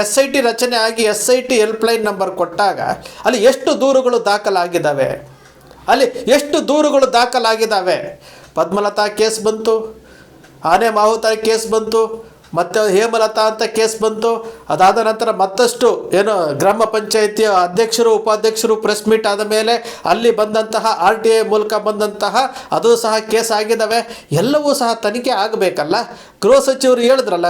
S I T ರಚನೆ ಆಗಿ S I T helpline number ಕೊಟ್ಟಾಗ ಅಲ್ಲಿ ಎಷ್ಟು ದೂರುಗಳು ದಾಖಲಾಗಿದ್ದಾವೆ? ಅಲ್ಲಿ ಎಷ್ಟು ದೂರುಗಳು ದಾಖಲಾಗಿದ್ದಾವೆ? ಪದ್ಮಲತಾ ಕೇಸ್ ಬಂತು, ಆನೆ ಮಾಹುತ ಕೇಸ್ ಬಂತು ಮತ್ತು ಹೇಮಲತಾ ಅಂತ ಕೇಸ್ ಬಂತು. ಅದಾದ ನಂತರ ಮತ್ತಷ್ಟು ಏನು ಗ್ರಾಮ ಪಂಚಾಯಿತಿಯ ಅಧ್ಯಕ್ಷರು, ಉಪಾಧ್ಯಕ್ಷರು ಪ್ರೆಸ್ ಮೀಟ್ ಆದ ಮೇಲೆ ಅಲ್ಲಿ ಬಂದಂತಹ ಆರ್ ಟಿ ಐ ಮೂಲಕ ಬಂದಂತಹ ಅದು ಸಹ ಕೇಸ್ ಆಗಿದ್ದಾವೆ ಎಲ್ಲವೂ ಸಹ ತನಿಖೆ ಆಗಬೇಕಲ್ಲ? ಗೃಹ ಸಚಿವರು ಹೇಳಿದ್ರಲ್ಲ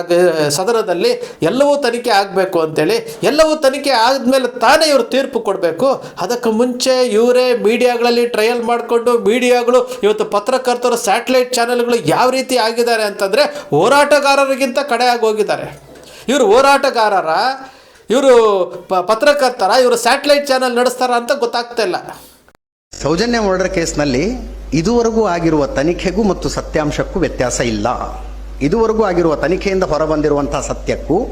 ಸದನದಲ್ಲಿ ಎಲ್ಲವೂ ತನಿಖೆ ಆಗಬೇಕು ಅಂತೇಳಿ. ಎಲ್ಲವೂ ತನಿಖೆ ಆದಮೇಲೆ ತಾನೇ ಇವರು ತೀರ್ಪು ಕೊಡಬೇಕು. ಅದಕ್ಕೆ ಮುಂಚೆ ಇವರೇ ಮೀಡಿಯಾಗಳಲ್ಲಿ ಟ್ರಯಲ್ ಮಾಡಿಕೊಂಡು ಮೀಡಿಯಾಗಳು ಇವತ್ತು ಪತ್ರಕರ್ತರು ಸ್ಯಾಟಲೈಟ್ ಚಾನೆಲ್ಗಳು ಯಾವ ರೀತಿ ಆಗಿದ್ದಾರೆ ಅಂತಂದರೆ ಹೋರಾಟಗಾರರಿಗಿಂತ ಕಡೆ ಆಗಿ ಹೋಗಿದ್ದಾರೆ. ಇವರು ಹೋರಾಟಗಾರರ ಇವರು ಪ- ಪತ್ರಕರ್ತರ ಇವರು ಸ್ಯಾಟಲೈಟ್ ಚಾನಲ್ ನಡೆಸ್ತಾರ ಅಂತ ಗೊತ್ತಾಗ್ತಾ ಇಲ್ಲ. ಸೌಜನ್ಯ ಮರ್ಡರ್ ಕೇಸ್ನಲ್ಲಿ ಇದುವರೆಗೂ ಆಗಿರುವ ತನಿಖೆಗೂ ಮತ್ತು ಸತ್ಯಾಂಶಕ್ಕೂ ವ್ಯತ್ಯಾಸ ಇಲ್ಲ. ಇದುವರೆಗೂ ಆಗಿರುವ ತನಿಖೆಯಿಂದ ಹೊರಬಂದಿರುವಂತಹ ಸತ್ಯಕ್ಕೂ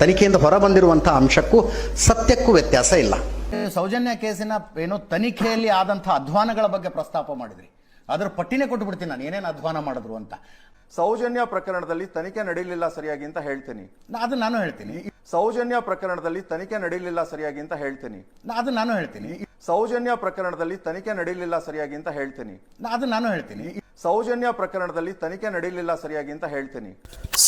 ತನಿಖೆಯಿಂದ ಹೊರಬಂದಿರುವಂತಹ ಅಂಶಕ್ಕೂ ಸತ್ಯಕ್ಕೂ ವ್ಯತ್ಯಾಸ ಇಲ್ಲ. ಸೌಜನ್ಯ ಕೇಸಿನ ಏನು ತನಿಖೆಯಲ್ಲಿ ಆದಂತಹ ಅಧ್ವಾನಗಳ ಬಗ್ಗೆ ಪ್ರಸ್ತಾಪ ಮಾಡಿದ್ರಿ. ಅದರ ಪಟ್ಟಿನೇ ಕೊಟ್ಟು ಬಿಡ್ತೀನಿ ನಾನು. ಏನೇನು ಅಧ್ವಾನ ಮಾಡಿದ್ರು ಅಂತ. ಸೌಜನ್ಯ ಪ್ರಕರಣದಲ್ಲಿ ತನಿಖೆ ನಡೀಲಿಲ್ಲ ಸರಿಯಾಗಿ ಅಂತ ಹೇಳ್ತೀನಿ. ಅದು ನಾನು ಹೇಳ್ತೀನಿ. ಸೌಜನ್ಯ ಪ್ರಕರಣದಲ್ಲಿ ತನಿಖೆ ನಡೀಲಿಲ್ಲ ಸರಿಯಾಗಿ ಅಂತ ಹೇಳ್ತೀನಿ. ಅದು ನಾನು ಹೇಳ್ತೀನಿ. ಸೌಜನ್ಯ ಪ್ರಕರಣದಲ್ಲಿ ತನಿಖೆ ನಡೀಲಿಲ್ಲ ಸರಿಯಾಗಿ ಅಂತ ಹೇಳ್ತೀನಿ. ಅದು ನಾನು ಹೇಳ್ತೀನಿ. ಸೌಜನ್ಯ ಪ್ರಕರಣದಲ್ಲಿ ತನಿಖೆ ನಡೀಲಿಲ್ಲ ಸರಿಯಾಗಿ ಅಂತ ಹೇಳ್ತೀನಿ.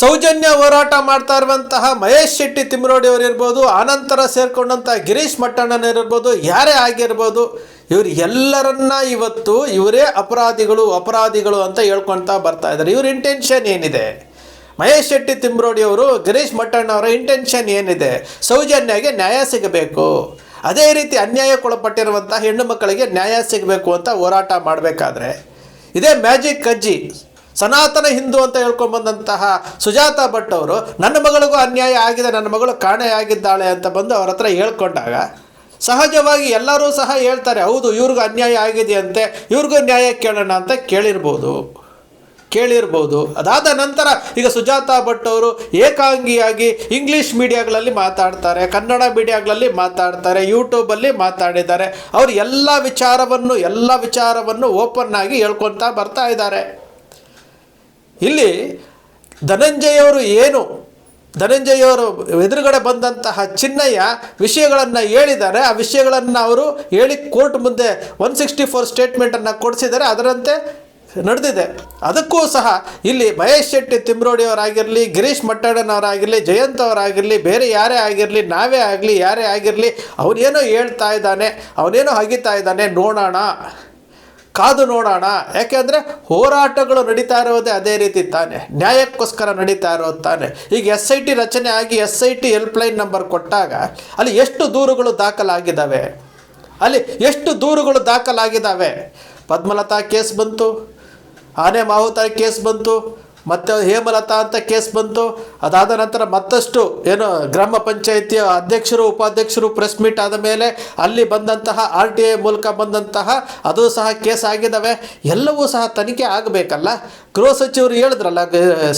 ಸೌಜನ್ಯ ಹೋರಾಟ ಮಾಡ್ತಾ ಇರುವಂತಹ ಮಹೇಶ್ ಶೆಟ್ಟಿ ತಿಮ್ಮರೋಡಿ ಅವರು ಇರ್ಬೋದು ಆನಂತರ ಸೇರ್ಕೊಂಡಂತಹ ಗಿರೀಶ್ ಮಟ್ಟಣ್ಣನಿರ್ಬೋದು ಯಾರೇ ಆಗಿರ್ಬೋದು ಇವರು ಎಲ್ಲರನ್ನ ಇವತ್ತು ಇವರೇ ಅಪರಾಧಿಗಳು ಅಪರಾಧಿಗಳು ಅಂತ ಹೇಳ್ಕೊಳ್ತಾ ಬರ್ತಾ ಇದ್ದಾರೆ. ಇವ್ರ ಇಂಟೆನ್ಷನ್ ಏನಿದೆ? ಮಹೇಶ್ ಶೆಟ್ಟಿ ತಿಮ್ಮರೋಡಿ ಅವರು, ಗಿರೀಶ್ ಮಟ್ಟಣ್ಣ ಅವರ ಇಂಟೆನ್ಷನ್ ಏನಿದೆ? ಸೌಜನ್ಯಗೆ ನ್ಯಾಯ ಸಿಗಬೇಕು. ಅದೇ ರೀತಿ ಅನ್ಯಾಯಕ್ಕೊಳಪಟ್ಟಿರುವಂತಹ ಹೆಣ್ಣು ಮಕ್ಕಳಿಗೆ ನ್ಯಾಯ ಸಿಗಬೇಕು ಅಂತ ಹೋರಾಟ ಮಾಡಬೇಕಾದ್ರೆ ಇದೇ ಮ್ಯಾಜಿಕ್ ಅಜ್ಜಿ ಸನಾತನ ಹಿಂದೂ ಅಂತ ಹೇಳ್ಕೊಂಬಂದಂತಹ ಸುಜಾತ ಭಟ್ ಅವರು, ನನ್ನ ಮಗಳಿಗೂ ಅನ್ಯಾಯ ಆಗಿದೆ, ನನ್ನ ಮಗಳು ಕಾಣೆ ಆಗಿದ್ದಾಳೆ ಅಂತ ಬಂದು ಅವ್ರ ಹತ್ರ ಹೇಳ್ಕೊಂಡಾಗ, ಸಹಜವಾಗಿ ಎಲ್ಲರೂ ಸಹ ಹೇಳ್ತಾರೆ, ಹೌದು, ಇವ್ರಿಗೂ ಅನ್ಯಾಯ ಆಗಿದೆಯಂತೆ, ಇವ್ರಿಗೂ ನ್ಯಾಯ ಕೇಳೋಣ ಅಂತ ಕೇಳಿರ್ಬೋದು. ಕೇಳಿರ್ಬೋದು. ಅದಾದ ನಂತರ ಈಗ ಸುಜಾತ ಭಟ್ ಅವರು ಏಕಾಂಗಿಯಾಗಿ ಇಂಗ್ಲೀಷ್ ಮೀಡಿಯಾಗಳಲ್ಲಿ ಮಾತಾಡ್ತಾರೆ, ಕನ್ನಡ ಮೀಡಿಯಾಗಳಲ್ಲಿ ಮಾತಾಡ್ತಾರೆ ಯೂಟ್ಯೂಬಲ್ಲಿ ಮಾತಾಡಿದ್ದಾರೆ. ಅವರು ಎಲ್ಲ ವಿಚಾರವನ್ನು ಎಲ್ಲ ವಿಚಾರವನ್ನು ಓಪನ್ ಆಗಿ ಹೇಳ್ಕೊತಾ ಬರ್ತಾ ಇದ್ದಾರೆ. ಇಲ್ಲಿ ಧನಂಜಯವರು ಏನು? ಧನಂಜಯವರು ಎದುರುಗಡೆ ಬಂದಂತಹ ಚಿನ್ನಯ್ಯ ವಿಷಯಗಳನ್ನು ಹೇಳಿದ್ದಾರೆ. ಆ ವಿಷಯಗಳನ್ನು ಅವರು ಹೇಳಿ ಕೋರ್ಟ್ ಮುಂದೆ ಒನ್ ಸಿಕ್ಸ್ಟಿ ಫೋರ್ ಸ್ಟೇಟ್ಮೆಂಟನ್ನು ಕೊಡಿಸಿದ್ದಾರೆ. ಅದರಂತೆ ನಡೆದಿದೆ. ಅದಕ್ಕೂ ಸಹ ಇಲ್ಲಿ ಮಹೇಶ್ ಶೆಟ್ಟಿ ತಿಮ್ರೋಡಿಯವರಾಗಿರಲಿ ಗಿರೀಶ್ ಮಟ್ಟಣ್ಣನವರಾಗಿರಲಿ ಜಯಂತ್ ಅವರಾಗಿರಲಿ, ಬೇರೆ ಯಾರೇ ಆಗಿರಲಿ, ನಾವೇ ಆಗಲಿ, ಯಾರೇ ಆಗಿರಲಿ, ಅವನೇನೋ ಹೇಳ್ತಾ ಇದ್ದಾನೆ, ಅವನೇನೋ ಹಗಿತಾ ಇದ್ದಾನೆ, ನೋಡೋಣ, ಕಾದು ನೋಡೋಣ. ಯಾಕೆಂದರೆ ಹೋರಾಟಗಳು ನಡೀತಾ ಇರೋದೇ ಅದೇ ರೀತಿ ತಾನೆ. ನ್ಯಾಯಕ್ಕೋಸ್ಕರ ನಡೀತಾ ಇರೋದು ತಾನೆ. ಈಗ ಎಸ್ ಐ ಟಿ ರಚನೆ ಆಗಿ S I T helpline number ಕೊಟ್ಟಾಗ ಅಲ್ಲಿ ಎಷ್ಟು ದೂರುಗಳು ದಾಖಲಾಗಿದ್ದಾವೆ? ಅಲ್ಲಿ ಎಷ್ಟು ದೂರುಗಳು ದಾಖಲಾಗಿದ್ದಾವೆ? ಪದ್ಮಲತಾ ಕೇಸ್ ಬಂತು. ಆನೆ ಮಾಹುತ ಕೇಸ್ ಬಂತು, ಮತ್ತೆ ಹೇಮಲತಾ ಅಂತ ಕೇಸ್ ಬಂತು. ಅದಾದ ನಂತರ ಮತ್ತಷ್ಟು ಏನು ಗ್ರಾಮ ಪಂಚಾಯಿತಿಯ ಅಧ್ಯಕ್ಷರು, ಉಪಾಧ್ಯಕ್ಷರು ಪ್ರೆಸ್ ಮೀಟ್ ಆದ ಮೇಲೆ ಅಲ್ಲಿ ಬಂದಂತಹ ಆರ್ ಟಿ ಐ ಮೂಲಕ ಬಂದಂತಹ, ಅದು ಸಹ ಕೇಸ್ ಆಗಿದ್ದಾವೆ. ಎಲ್ಲವೂ ಸಹ ತನಿಖೆ ಆಗಬೇಕಲ್ಲ? ಗೃಹ ಸಚಿವರು ಹೇಳಿದ್ರಲ್ಲ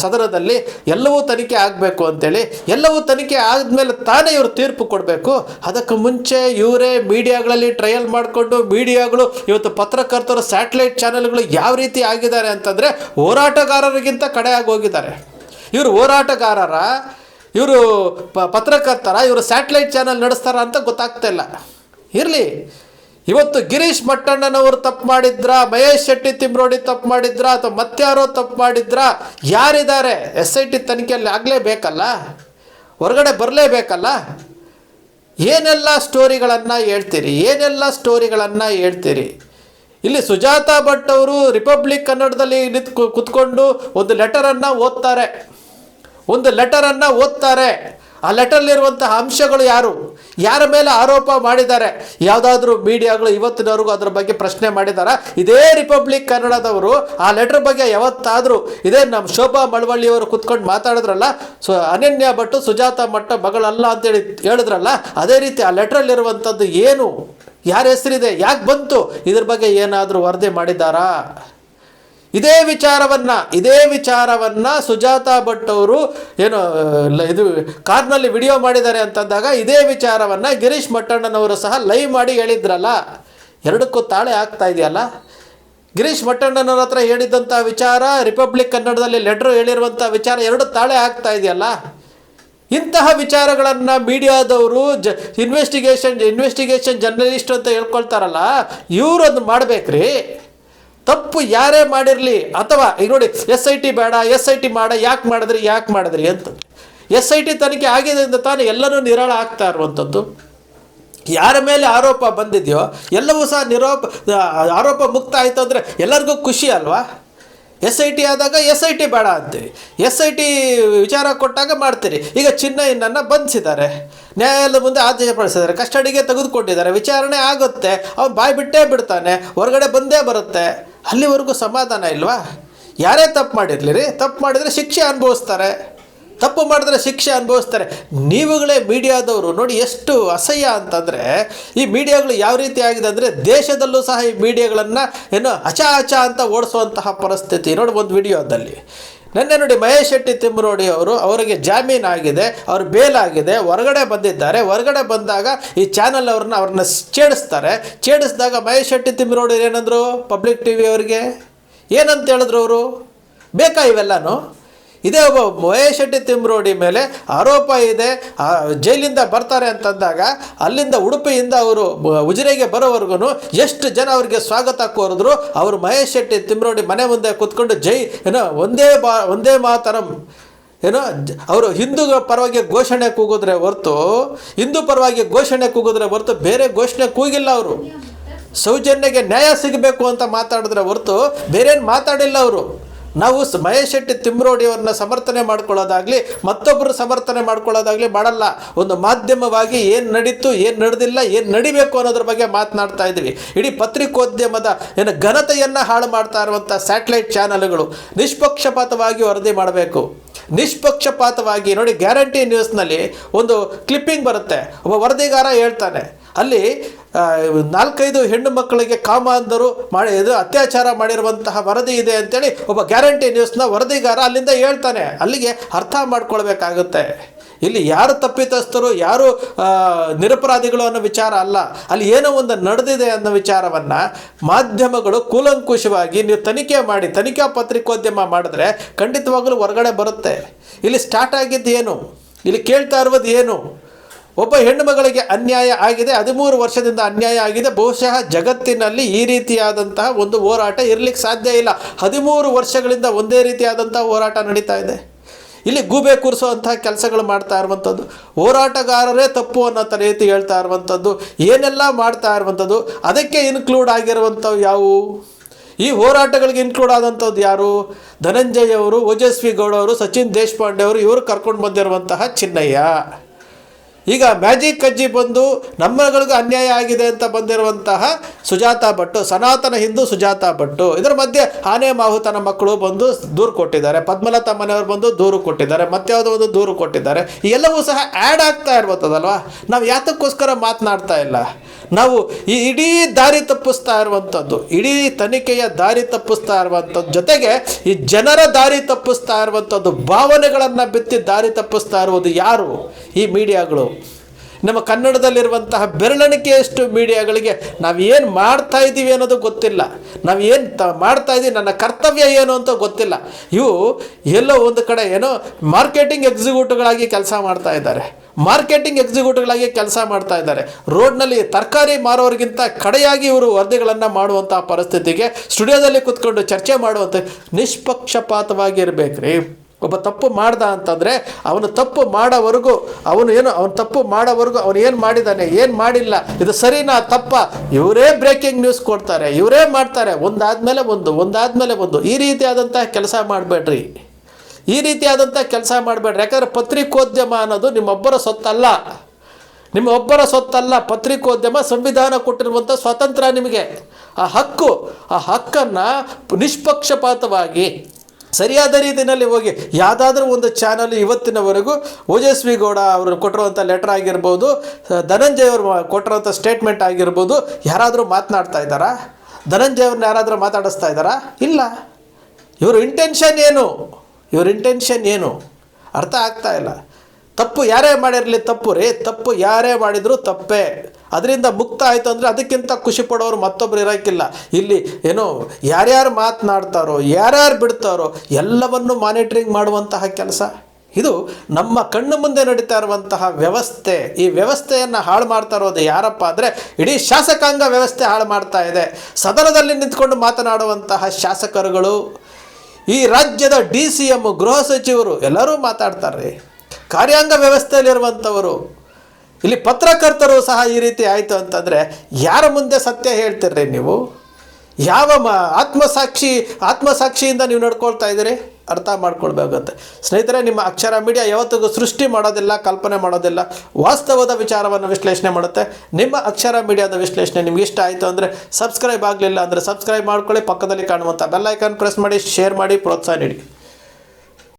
ಸದನದಲ್ಲಿ ಎಲ್ಲವೂ ತನಿಖೆ ಆಗಬೇಕು ಅಂತೇಳಿ, ಎಲ್ಲವೂ ತನಿಖೆ ಆದಮೇಲೆ ತಾನೇ ಇವರು ತೀರ್ಪು ಕೊಡಬೇಕು. ಅದಕ್ಕೆ ಮುಂಚೆ ಇವರೇ ಮೀಡಿಯಾಗಳಲ್ಲಿ ಟ್ರಯಲ್ ಮಾಡಿಕೊಂಡು ಮೀಡಿಯಾಗಳು, ಇವತ್ತು ಪತ್ರಕರ್ತರು ಸ್ಯಾಟಲೈಟ್ ಚಾನೆಲ್ಗಳು ಯಾವ ರೀತಿ ಆಗಿದ್ದಾರೆ ಅಂತಂದರೆ ಹೋರಾಟಗಾರರಿಗಿಂತ ಕಡೆ ಹೋಗಿದ್ದಾರೆ. ಇವರು ಹೋರಾಟಗಾರರ, ಇವರು ಪತ್ರಕರ್ತರ, ಇವರು ಸ್ಯಾಟಲೈಟ್ ಚಾನೆಲ್ ನಡೆಸ್ತಾರ ಅಂತ ಗೊತ್ತಾಗ್ತಾ ಇಲ್ಲ. ಇರಲಿ ಇವತ್ತು ಗಿರೀಶ್ ಮಟ್ಟಣ್ಣನವರು ತಪ್ಪು ಮಾಡಿದ್ರ? ಮಹೇಶ್ ಶೆಟ್ಟಿ ತಿಮ್ರೋಡಿ ತಪ್ಪು ಮಾಡಿದ್ರ? ಅಥವಾ ಮತ್ತಾರೋ ತಪ್ಪು ಮಾಡಿದ್ರ? ಯಾರಿದ್ದಾರೆ? ಎಸ್ ಐ ಟಿ ತನಿಖೆಯಲ್ಲಿ ಆಗಲೇಬೇಕಲ್ಲ? ಹೊರಗಡೆ ಬರಲೇಬೇಕಲ್ಲ? ಏನೆಲ್ಲ ಸ್ಟೋರಿಗಳನ್ನು ಹೇಳ್ತೀರಿ? ಏನೆಲ್ಲ ಸ್ಟೋರಿಗಳನ್ನು ಹೇಳ್ತೀರಿ? ಇಲ್ಲಿ ಸುಜಾತಾ ಭಟ್ ಅವರು ರಿಪಬ್ಲಿಕ್ ಕನ್ನಡದಲ್ಲಿ ನಿಂತು ಕುತ್ಕೊಂಡು ಒಂದು ಲೆಟರನ್ನು ಓದ್ತಾರೆ. ಒಂದು ಲೆಟರನ್ನು ಓದ್ತಾರೆ. ಆ ಲೆಟರ್ಲಿರುವಂತಹ ಅಂಶಗಳು ಯಾರು? ಯಾರ ಮೇಲೆ ಆರೋಪ ಮಾಡಿದ್ದಾರೆ? ಯಾವುದಾದ್ರೂ ಮೀಡಿಯಾಗಳು ಇವತ್ತಿನವರೆಗೂ ಅದರ ಬಗ್ಗೆ ಪ್ರಶ್ನೆ ಮಾಡಿದ್ದಾರೆ ಇದೇ ರಿಪಬ್ಲಿಕ್ ಕನ್ನಡದವರು ಆ ಲೆಟರ್ ಬಗ್ಗೆ ಯಾವತ್ತಾದರೂ ಇದೇ ನಮ್ಮ ಶೋಭಾ ಮಳವಳ್ಳಿಯವರು ಕುತ್ಕೊಂಡು ಮಾತಾಡಿದ್ರಲ್ಲ, ಸೊ ಅನನ್ಯ ಭಟ್ಟು ಸುಜಾತ ಮಟ್ಟ ಮಗಳಲ್ಲ ಅಂತೇಳಿ ಹೇಳಿದ್ರಲ್ಲ, ಅದೇ ರೀತಿ ಆ ಲೆಟ್ರಲ್ಲಿರುವಂಥದ್ದು ಏನು? ಯಾರ ಹೆಸರಿದೆ? ಯಾಕೆ ಬಂತು? ಇದ್ರ ಬಗ್ಗೆ ಏನಾದರೂ ವರದಿ ಮಾಡಿದ್ದಾರಾ? ಇದೇ ವಿಚಾರವನ್ನ ಇದೇ ವಿಚಾರವನ್ನ ಸುಜಾತ ಭಟ್ ಅವರು ಏನು ಇದು ಕಾರ್ನಲ್ಲಿ ವಿಡಿಯೋ ಮಾಡಿದ್ದಾರೆ ಅಂತಂದಾಗ ಇದೇ ವಿಚಾರವನ್ನ ಗಿರೀಶ್ ಮಟ್ಟಣ್ಣನವರು ಸಹ ಲೈವ್ ಮಾಡಿ ಹೇಳಿದ್ರಲ್ಲ. ಎರಡಕ್ಕೂ ತಾಳೆ ಆಗ್ತಾ ಇದೆಯಲ್ಲ? ಗಿರೀಶ್ ಮಟ್ಟಣ್ಣನವ್ರ ಹತ್ರ ಹೇಳಿದ್ದಂಥ ವಿಚಾರ, ರಿಪಬ್ಲಿಕ್ ಕನ್ನಡದಲ್ಲಿ ಲೆಟ್ರ್ ಹೇಳಿರುವಂಥ ವಿಚಾರ ಎರಡು ತಾಳೆ ಆಗ್ತಾ ಇದೆಯಲ್ಲ? ಇಂತಹ ವಿಚಾರಗಳನ್ನು ಮೀಡಿಯಾದವರು ಜ ಇನ್ವೆಸ್ಟಿಗೇಷನ್ ಇನ್ವೆಸ್ಟಿಗೇಷನ್ ಜರ್ನಲಿಸ್ಟ್ ಅಂತ ಹೇಳ್ಕೊಳ್ತಾರಲ್ಲ ಇವರು ಅದನ್ನ ಮಾಡ್ಬೇಕ್ರಿ. ತಪ್ಪು ಯಾರೇ ಮಾಡಿರಲಿ, ಅಥವಾ ಈಗ ನೋಡಿ ಎಸ್ ಐ ಟಿ ಬೇಡ ಎಸ್ ಐ ಟಿ ಮಾಡ, ಯಾಕೆ ಮಾಡಿದ್ರಿ ಯಾಕೆ ಮಾಡಿದ್ರಿ ಅಂತ. ಎಸ್ ಐ ಟಿ ತನಿಖೆ ಆಗಿದೆ ಅಂತ ತಾನೇ ಎಲ್ಲನೂ ನಿರಾಳ ಆಗ್ತಾ ಇರುವಂಥದ್ದು. ಯಾರ ಮೇಲೆ ಆರೋಪ ಬಂದಿದೆಯೋ, ಎಲ್ಲವೂ ಸಹ ನಿರೋಪ ಆರೋಪ ಮುಕ್ತ ಆಯಿತು ಅಂದರೆ ಎಲ್ಲರಿಗೂ ಖುಷಿ ಅಲ್ವಾ? ಎಸ್ ಐ ಟಿ ಆದಾಗ ಎಸ್ ಐ ಟಿ ಬೇಡ ಅಂತೀರಿ ಎಸ್ ಐ ಟಿ ವಿಚಾರ ಕೊಟ್ಟಾಗ ಮಾಡ್ತೀರಿ. ಈಗ ಚಿನ್ನಯ್ಯನನ್ನು ಬಂಧಿಸಿದ್ದಾರೆ. ನ್ಯಾಯಾಲಯದ ಮುಂದೆ ಆದೇಶ ಪಡಿಸಿದ್ದಾರೆ ಕಸ್ಟಡಿಗೆ ತೆಗೆದುಕೊಂಡಿದ್ದಾರೆ. ವಿಚಾರಣೆ ಆಗುತ್ತೆ. ಅವ್ನು ಬಾಯಿ ಬಿಟ್ಟೇ ಬಿಡ್ತಾನೆ. ಹೊರಗಡೆ ಬಂದೇ ಬರುತ್ತೆ. ಅಲ್ಲಿವರೆಗೂ ಸಮಾಧಾನ ಇಲ್ವಾ? ಯಾರೇ ತಪ್ಪು ಮಾಡಿರಲಿ ರೀ, ತಪ್ಪು ಮಾಡಿದರೆ ಶಿಕ್ಷೆ ಅನುಭವಿಸ್ತಾರೆ. ತಪ್ಪು ಮಾಡಿದ್ರೆ ಶಿಕ್ಷೆ ಅನುಭವಿಸ್ತಾರೆ. ನೀವುಗಳೇ ಮೀಡಿಯಾದವರು, ನೋಡಿ ಎಷ್ಟು ಅಸಹ್ಯ ಅಂತಂದರೆ, ಈ ಮೀಡಿಯಾಗಳು ಯಾವ ರೀತಿ ಆಗಿದೆ ಅಂದರೆ ದೇಶದಲ್ಲೂ ಸಹ ಈ ಮೀಡಿಯಾಗಳನ್ನು ಏನು ಅಚ ಅಚ ಅಂತ ಓಡಿಸುವಂತಹ ಪರಿಸ್ಥಿತಿ. ನೋಡಿ ಒಂದು ವಿಡಿಯೋದಲ್ಲಿ ನಿನ್ನೆ ನೋಡಿ ಮಹೇಶ್ ಶೆಟ್ಟಿ ತಿಮ್ಮರೋಡಿ ಅವರು ಅವರಿಗೆ ಜಾಮೀನು ಆಗಿದೆ, ಅವ್ರ ಬೇಲ್ ಆಗಿದೆ ಹೊರಗಡೆ ಬಂದಿದ್ದಾರೆ. ಹೊರಗಡೆ ಬಂದಾಗ ಈ ಚಾನಲ್ ಅವ್ರನ್ನ ಅವ್ರನ್ನ ಛೇಡಿಸ್ತಾರೆ. ಛೇಡಿಸಿದಾಗ ಮಹೇಶ್ ಶೆಟ್ಟಿ ತಿಮ್ಮರೋಡಿ ಏನಂದರು? ಪಬ್ಲಿಕ್ ಟಿ ವಿ ಅವರಿಗೆ? ಏನಂತ ಹೇಳಿದ್ರು ಅವರು? ಬೇಕಾ ಇವೆಲ್ಲನೂ? ಇದೇ ಒಬ್ಬ ಮಹೇಶ್ ಶೆಟ್ಟಿ ತಿಮ್ರೋಡಿ ಮೇಲೆ ಆರೋಪ ಇದೆ. ಜೈಲಿಂದ ಬರ್ತಾರೆ ಅಂತಂದಾಗ ಅಲ್ಲಿಂದ ಉಡುಪಿಯಿಂದ ಅವರು ಉಜಿರೆಗೆ ಬರೋವರೆಗೂ ಎಷ್ಟು ಜನ ಅವರಿಗೆ ಸ್ವಾಗತ ಕೋರಿದ್ರು. ಅವರು ಮಹೇಶ್ ಶೆಟ್ಟಿ ತಿಮ್ರೋಡಿ ಮನೆ ಮುಂದೆ ಕೂತ್ಕೊಂಡು ಜೈ, ಏನೋ ಒಂದೇ ಬಾ, ಒಂದೇ ಮಾತರಂ ಏನೋ ಅವರು ಹಿಂದೂ ಪರವಾಗಿ ಘೋಷಣೆ ಕೂಗಿದ್ರೆ ಹೊರತು, ಹಿಂದೂ ಪರವಾಗಿ ಘೋಷಣೆ ಕೂಗಿದ್ರೆ ಹೊರತು ಬೇರೆ ಘೋಷಣೆ ಕೂಗಿಲ್ಲ ಅವರು. ಸೌಜನ್ಯಗೆ ನ್ಯಾಯ ಸಿಗಬೇಕು ಅಂತ ಮಾತಾಡಿದ್ರೆ ಹೊರತು ಬೇರೇನು ಮಾತಾಡಿಲ್ಲ ಅವರು. ನಾವು ಮಹೇಶ್ ಶೆಟ್ಟಿ ತಿಮ್ರೋಡಿಯವ್ರನ್ನ ಸಮರ್ಥನೆ ಮಾಡ್ಕೊಳ್ಳೋದಾಗಲಿ ಮತ್ತೊಬ್ಬರು ಸಮರ್ಥನೆ ಮಾಡ್ಕೊಳ್ಳೋದಾಗಲಿ ಮಾಡಲ್ಲ. ಒಂದು ಮಾಧ್ಯಮವಾಗಿ ಏನು ನಡೀತು, ಏನು ನಡೆದಿಲ್ಲ, ಏನು ನಡಿಬೇಕು ಅನ್ನೋದ್ರ ಬಗ್ಗೆ ಮಾತನಾಡ್ತಾ ಇದ್ವಿ ಇಡೀ ಪತ್ರಿಕೋದ್ಯಮದ ಏನು ಘನತೆಯನ್ನು ಹಾಳು ಮಾಡ್ತಾ ಇರುವಂಥ ಸ್ಯಾಟಲೈಟ್ ಚಾನಲ್ಗಳು ನಿಷ್ಪಕ್ಷಪಾತವಾಗಿ ವರದಿ ಮಾಡಬೇಕು. ನಿಷ್ಪಕ್ಷಪಾತವಾಗಿ ನೋಡಿ, ಗ್ಯಾರಂಟಿ ನ್ಯೂಸ್ನಲ್ಲಿ ಒಂದು ಕ್ಲಿಪ್ಪಿಂಗ್ ಬರುತ್ತೆ. ಒಬ್ಬ ವರದಿಗಾರ ಹೇಳ್ತಾನೆ ಅಲ್ಲಿ ನಾಲ್ಕೈದು ಹೆಣ್ಣು ಮಕ್ಕಳಿಗೆ ಕಾಮಾಂಧರು ಮಾಡಿ, ಇದು ಅತ್ಯಾಚಾರ ಮಾಡಿರುವಂತಹ ವರದಿ ಇದೆ ಅಂತೇಳಿ ಒಬ್ಬ ಗ್ಯಾರಂಟಿ ನ್ಯೂಸ್ನ ವರದಿಗಾರ ಅಲ್ಲಿಂದ ಹೇಳ್ತಾನೆ. ಅಲ್ಲಿಗೆ ಅರ್ಥ ಮಾಡ್ಕೊಳ್ಬೇಕಾಗುತ್ತೆ. ಇಲ್ಲಿ ಯಾರು ತಪ್ಪಿತಸ್ಥರು, ಯಾರು ನಿರಪರಾಧಿಗಳು ಅನ್ನೋ ವಿಚಾರ ಅಲ್ಲ. ಅಲ್ಲಿ ಏನೋ ಒಂದು ನಡೆದಿದೆ ಅನ್ನೋ ವಿಚಾರವನ್ನು ಮಾಧ್ಯಮಗಳು ಕೂಲಂಕುಷವಾಗಿ ನೀವು ತನಿಖೆ ಮಾಡಿ, ತನಿಖಾ ಪತ್ರಿಕೋದ್ಯಮ ಮಾಡಿದ್ರೆ ಖಂಡಿತವಾಗಲೂ ಹೊರಗಡೆ ಬರುತ್ತೆ. ಇಲ್ಲಿ ಸ್ಟಾರ್ಟ್ ಆಗಿದ್ದು ಏನು? ಇಲ್ಲಿ ಕೇಳ್ತಾ ಇರುವುದು ಏನು? ಒಬ್ಬ ಹೆಣ್ಣು ಮಗಳಿಗೆ ಅನ್ಯಾಯ ಆಗಿದೆ, ಹದಿಮೂರು ವರ್ಷದಿಂದ ಅನ್ಯಾಯ ಆಗಿದೆ. ಬಹುಶಃ ಜಗತ್ತಿನಲ್ಲಿ ಈ ರೀತಿಯಾದಂತಹ ಒಂದು ಹೋರಾಟ ಇರಲಿಕ್ಕೆ ಸಾಧ್ಯ ಇಲ್ಲ. ಹದಿಮೂರು ವರ್ಷಗಳಿಂದ ಒಂದೇ ರೀತಿಯಾದಂತಹ ಹೋರಾಟ ನಡೀತಾ ಇದೆ. ಇಲ್ಲಿ ಗೂಬೆ ಕೂರಿಸುವಂತಹ ಕೆಲಸಗಳು ಮಾಡ್ತಾ ಇರುವಂಥದ್ದು, ಹೋರಾಟಗಾರರೇ ತಪ್ಪು ಅನ್ನೋ ರೀತಿ ಹೇಳ್ತಾ ಇರುವಂಥದ್ದು, ಏನೆಲ್ಲ ಮಾಡ್ತಾ ಇರುವಂಥದ್ದು, ಅದಕ್ಕೆ ಇನ್ಕ್ಲೂಡ್ ಆಗಿರುವಂಥವು ಯಾವುವು? ಈ ಹೋರಾಟಗಳಿಗೆ ಇನ್ಕ್ಲೂಡ್ ಆದಂಥದ್ದು ಯಾರು? ಧನಂಜಯ್ ಅವರು, ಓಜಸ್ವಿ ಗೌಡ ಅವರು, ಸಚಿನ್ ದೇಶಪಾಂಡೆ ಅವರು, ಇವರು ಕರ್ಕೊಂಡು ಬಂದಿರುವಂತಹ ಚಿನ್ನಯ್ಯ. ಈಗ ಮ್ಯಾಜಿಕ್ ಅಜ್ಜಿ ಬಂದು ನಮ್ಮಗಳಿಗೂ ಅನ್ಯಾಯ ಆಗಿದೆ ಅಂತ ಬಂದಿರುವಂತಹ ಸುಜಾತ ಭಟ್ಟು ಸನಾತನ ಹಿಂದೂ ಸುಜಾತ ಭಟ್ಟು ಇದರ ಮಧ್ಯೆ ಆನೆ ಮಾಹುತನ ಮಕ್ಕಳು ಬಂದು ದೂರು ಕೊಟ್ಟಿದ್ದಾರೆ. ಪದ್ಮಲತಾ ಮನೆಯವರು ಬಂದು ದೂರು ಕೊಟ್ಟಿದ್ದಾರೆ. ಮತ್ಯಾವುದೋ ಒಂದು ದೂರು ಕೊಟ್ಟಿದ್ದಾರೆ. ಎಲ್ಲವೂ ಸಹ ಆ್ಯಡ್ ಆಗ್ತಾ ಇರ್ಬೋದಲ್ವಾ ನಾವು ಯಾತಕ್ಕೋಸ್ಕರ ಮಾತನಾಡ್ತಾ ಇಲ್ಲ. ನಾವು ಈ ಇಡೀ ದಾರಿ ತಪ್ಪಿಸ್ತಾ ಇರುವಂಥದ್ದು ಇಡೀ ತನಿಖೆಯ ದಾರಿ ತಪ್ಪಿಸ್ತಾ ಇರುವಂಥದ್ದು ಜೊತೆಗೆ ಈ ಜನರ ದಾರಿ ತಪ್ಪಿಸ್ತಾ ಇರುವಂಥದ್ದು ಭಾವನೆಗಳನ್ನು ಬಿತ್ತಿ ದಾರಿ ತಪ್ಪಿಸ್ತಾ ಇರುವುದು ಯಾರು? ಈ ಮೀಡಿಯಾಗಳು. ನಮ್ಮ ಕನ್ನಡದಲ್ಲಿರುವಂತಹ ಬೆರಳೆಣಿಕೆಯಷ್ಟು ಮೀಡಿಯಾಗಳಿಗೆ ನಾವು ಏನು ಮಾಡ್ತಾ ಇದ್ದೀವಿ ಅನ್ನೋದು ಗೊತ್ತಿಲ್ಲ. ನಾವು ಏನು ತ ಮಾಡ್ತಾ ಇದ್ದೀವಿ ನನ್ನ ಕರ್ತವ್ಯ ಏನು ಅಂತ ಗೊತ್ತಿಲ್ಲ. ಇವು ಎಲ್ಲೋ ಒಂದು ಕಡೆ ಏನೋ ಮಾರ್ಕೆಟಿಂಗ್ ಎಕ್ಸಿಕ್ಯೂಟಿವ್ಗಳಾಗಿ ಕೆಲಸ ಮಾಡ್ತಾ ಇದ್ದಾರೆ. ಮಾರ್ಕೆಟಿಂಗ್ ಎಕ್ಸಿಕ್ಯೂಟಿವ್ಗಳಾಗಿ ಕೆಲಸ ಮಾಡ್ತಾ ಇದ್ದಾರೆ. ರೋಡ್ನಲ್ಲಿ ತರಕಾರಿ ಮಾರೋರಿಗಿಂತ ಕಡೆಯಾಗಿ ಇವರು ವರದಿಗಳನ್ನು ಮಾಡುವಂಥ ಪರಿಸ್ಥಿತಿಗೆ ಸ್ಟುಡಿಯೋದಲ್ಲಿ ಕೂತ್ಕೊಂಡು ಚರ್ಚೆ ಮಾಡುವಂಥ ನಿಷ್ಪಕ್ಷಪಾತವಾಗಿ ಇರಬೇಕ್ರಿ ಒಬ್ಬ ತಪ್ಪು ಮಾಡ್ದ ಅಂತಂದರೆ ಅವನು ತಪ್ಪು ಮಾಡೋವರೆಗೂ ಅವನು ಏನು, ಅವನು ತಪ್ಪು ಮಾಡೋವರೆಗೂ ಅವನು ಏನು ಮಾಡಿದ್ದಾನೆ ಏನು ಮಾಡಿಲ್ಲ, ಇದು ಸರಿನಾ ತಪ್ಪ? ಇವರೇ ಬ್ರೇಕಿಂಗ್ ನ್ಯೂಸ್ ಕೊಡ್ತಾರೆ, ಇವರೇ ಮಾಡ್ತಾರೆ, ಒಂದಾದ್ಮೇಲೆ ಒಂದು ಒಂದಾದ್ಮೇಲೆ ಒಂದು. ಈ ರೀತಿಯಾದಂಥ ಕೆಲಸ ಮಾಡಬೇಡ್ರಿ. ಈ ರೀತಿಯಾದಂಥ ಕೆಲಸ ಮಾಡಬೇಡ್ರಿ. ಯಾಕಂದರೆ ಪತ್ರಿಕೋದ್ಯಮ ಅನ್ನೋದು ನಿಮ್ಮೊಬ್ಬರ ಸೊತ್ತಲ್ಲ ನಿಮ್ಮ ಒಬ್ಬರ ಸೊತ್ತಲ್ಲ ಪತ್ರಿಕೋದ್ಯಮ ಸಂವಿಧಾನ ಕೊಟ್ಟಿರುವಂಥ ಸ್ವಾತಂತ್ರ್ಯ ನಿಮಗೆ. ಆ ಹಕ್ಕು, ಆ ಹಕ್ಕನ್ನು ನಿಷ್ಪಕ್ಷಪಾತವಾಗಿ ಸರಿಯಾದ ರೀತಿಯಲ್ಲಿ ಹೋಗಿ ಯಾವುದಾದ್ರೂ ಒಂದು ಚಾನಲ್ ಇವತ್ತಿನವರೆಗೂ ಓಜಸ್ವಿ ಗೌಡ ಅವರು ಕೊಟ್ಟಿರುವಂಥ ಲೆಟರ್ ಆಗಿರ್ಬೋದು ಧನಂಜಯ ಅವರು ಕೊಟ್ಟಿರುವಂಥ ಸ್ಟೇಟ್ಮೆಂಟ್ ಆಗಿರ್ಬೋದು, ಯಾರಾದರೂ ಮಾತನಾಡ್ತಾ ಇದ್ದಾರಾ? ಧನಂಜಯ ಅವ್ರನ್ನ ಯಾರಾದರೂ ಮಾತಾಡಿಸ್ತಾ ಇದ್ದಾರಾ? ಇಲ್ಲ. ಇವ್ರ ಇಂಟೆನ್ಷನ್ ಏನು? ಇವ್ರ ಇಂಟೆನ್ಷನ್ ಏನು? ಅರ್ಥ ಆಗ್ತಾ ಇಲ್ಲ. ತಪ್ಪು ಯಾರೇ ಮಾಡಿರಲಿ ತಪ್ಪು ರೀ, ತಪ್ಪು ಯಾರೇ ಮಾಡಿದರೂ ತಪ್ಪೇ. ಅದರಿಂದ ಮುಕ್ತ ಆಯಿತು ಅಂದರೆ ಅದಕ್ಕಿಂತ ಖುಷಿ ಪಡೋರು ಮತ್ತೊಬ್ರು ಇರೋಕ್ಕಿಲ್ಲ ಇಲ್ಲಿ ಏನು ಯಾರ್ಯಾರು ಮಾತನಾಡ್ತಾರೋ, ಯಾರ್ಯಾರು ಬಿಡ್ತಾರೋ ಎಲ್ಲವನ್ನು ಮಾನಿಟ್ರಿಂಗ್ ಮಾಡುವಂತಹ ಕೆಲಸ. ಇದು ನಮ್ಮ ಕಣ್ಣು ಮುಂದೆ ನಡೀತಾ ಇರುವಂತಹ ವ್ಯವಸ್ಥೆ. ಈ ವ್ಯವಸ್ಥೆಯನ್ನು ಹಾಳು ಮಾಡ್ತಾ ಇರೋದು ಯಾರಪ್ಪ ಅಂದರೆ ಇಡೀ ಶಾಸಕಾಂಗ ವ್ಯವಸ್ಥೆ ಹಾಳು ಮಾಡ್ತಾ ಇದೆ. ಸದನದಲ್ಲಿ ನಿಂತ್ಕೊಂಡು ಮಾತನಾಡುವಂತಹ ಶಾಸಕರುಗಳು, ಈ ರಾಜ್ಯದ ಡಿ ಸಿ ಎಂ ಗೃಹ ಸಚಿವರು ಎಲ್ಲರೂ ಮಾತಾಡ್ತಾರೆ. ಕಾರ್ಯಾಂಗ ವ್ಯವಸ್ಥೆಯಲ್ಲಿರುವಂಥವರು ಇಲ್ಲಿ ಪತ್ರಕರ್ತರು ಸಹ ಈ ರೀತಿ ಆಯಿತು ಅಂತಂದರೆ ಯಾರ ಮುಂದೆ ಸತ್ಯ ಹೇಳ್ತೀರ್ರಿ ನೀವು? ಯಾವ ಮ ಆತ್ಮಸಾಕ್ಷಿ, ಆತ್ಮಸಾಕ್ಷಿಯಿಂದ ನೀವು ನಡ್ಕೊಳ್ತಾ ಇದ್ದೀರಿ? ಅರ್ಥ ಮಾಡ್ಕೊಳ್ಬೇಕಂತೆ ಸ್ನೇಹಿತರೆ, ನಿಮ್ಮ ಅಕ್ಷರ ಮೀಡಿಯಾ ಯಾವತ್ತಿಗೂ ಸೃಷ್ಟಿ ಮಾಡೋದಿಲ್ಲ, ಕಲ್ಪನೆ ಮಾಡೋದಿಲ್ಲ. ವಾಸ್ತವದ ವಿಚಾರವನ್ನು ವಿಶ್ಲೇಷಣೆ ಮಾಡುತ್ತೆ. ನಿಮ್ಮ ಅಕ್ಷರ ಮೀಡಿಯಾದ ವಿಶ್ಲೇಷಣೆ ನಿಮ್ಗೆ ಇಷ್ಟ ಆಯಿತು ಅಂದರೆ ಸಬ್ಸ್ಕ್ರೈಬ್ ಆಗಲಿಲ್ಲ ಅಂದರೆ ಸಬ್ಸ್ಕ್ರೈಬ್ ಮಾಡ್ಕೊಳ್ಳಿ. ಪಕ್ಕದಲ್ಲಿ ಕಾಣುವಂಥ ಬೆಲ್ಲೈಕನ್ ಪ್ರೆಸ್ ಮಾಡಿ ಶೇರ್ ಮಾಡಿ, ಪ್ರೋತ್ಸಾಹ ನೀಡಿ.